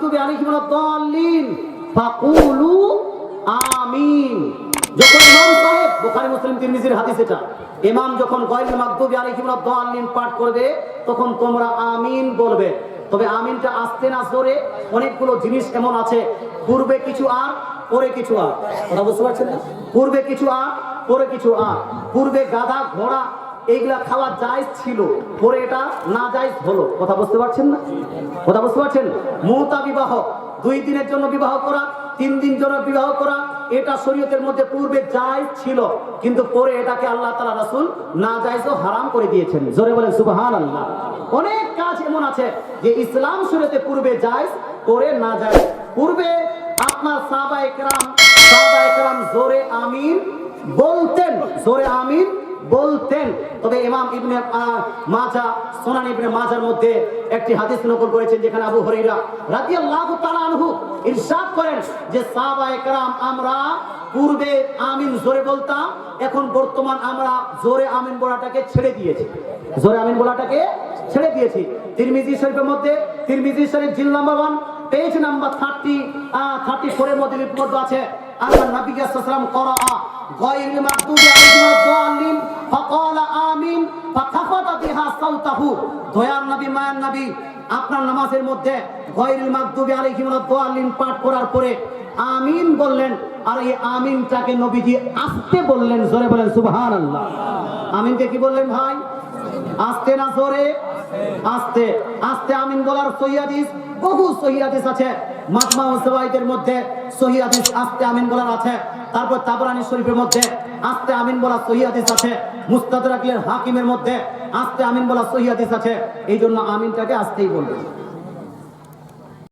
মাগদুবি আলাইহিম ওয়ালাদ-দাল্লিন ফাকুলু আমিন। যখন ইমাম সাহেব মুসলিম, তিরমিজির হাদিস এটা, ইমাম যখন গায়রুল মাগদুবি আলাইহিম ওয়ালাদ-দাল্লিন পাঠ করবে, তখন তোমরা আমিন বলবে। তবে আমিনটা আসতে না জোরে, অনেকগুলো জিনিস এমন আছে, পূর্বে কিছু আর, পরে কিছু আর। কথা বুঝতে পারছেন? না পূর্বে কিছু আর, পরে কিছু আর। পূর্বে গাধা, ঘোড়া এইগুলা খাওয়া জায়েজ ছিল, পরে এটা না জায়েজ হলো। কথা বুঝতে পারছেন না? কথা বুঝতে পারছেন? মুহতা বিবাহ, দুই দিনের জন্য বিবাহ করা, তিন দিন জন্য বিবাহ করা, এটা শরীয়তের মধ্যে পূর্বে জায়েজ ছিল, কিন্তু পরে এটাকে আল্লাহ তাআলা রাসূল না জায়েজ হারাম করে দিয়েছেন। জোরে বলেন, সুবহানাল্লাহ। অনেক কাজ এমন আছে যে ইসলাম শরীয়তে পূর্বে জায়েজ, পরে না জায়েজ। পূর্বে আপনার সাহাবা একরাম সাহাবা একরাম জোরে আমিন বলতেন, জোরে আমিন বলতেন। তবে ইমাম ইবনে মাজা, সোনান ইবনে মাজার মধ্যে একটি হাদিস নকল করেছেন, যেখানে আবু হরিরা রাতি আল্লাহ তালানহু ইরশাদ করেন যে সাহাবা একরাম আমরা পূর্বে আমিন জোরে বলতাম, এখন বর্তমান আমরা জোরে আমিন বলাটাকে ছেড়ে দিয়েছি। জোরে আমিন বলাটাকে ছেড়ে দিয়েছি। তিরমিজি শরীফের মধ্যে, তিরমিজি শরীফ জিল number one, page number thirty thirty ফোরের মধ্যে রিপোর্ট আছে আমার নাবিকা সালাম করা, গায়রুল মাকদুবি আলাইহিম মুস্তাফু দয়ার নবী, মায়ের নবী, আপনার নামাজের মধ্যে গয়রুল মাকদুবি আলাইহিম পাঠ করার পরে আমিন বললেন, আর এই আমিনটাকে নবী দিয়ে আসতে বললেন, জোরে বলেন সুবহান আল্লাহ আমিনকে কি বললেন ভাই? আসতে না জোরে? আসতে। আসতে আমিন বলার সহিয়াদিস বহু সহিয়াদিস আছে। মাজমা ওয়াসাওয়াইদের মধ্যে সহিহাদিস আস্তে আমিন বলার আছে। তারপর তাবরানি শরীফের মধ্যে আস্তে আমিন বলা সহিহাদিস আছে। মুস্তাদরাকের হাকিমের মধ্যে আস্তে আমিন বলা সহিহাদিস আছে। এই জন্য আমিনটাকে আস্তেই বলবেন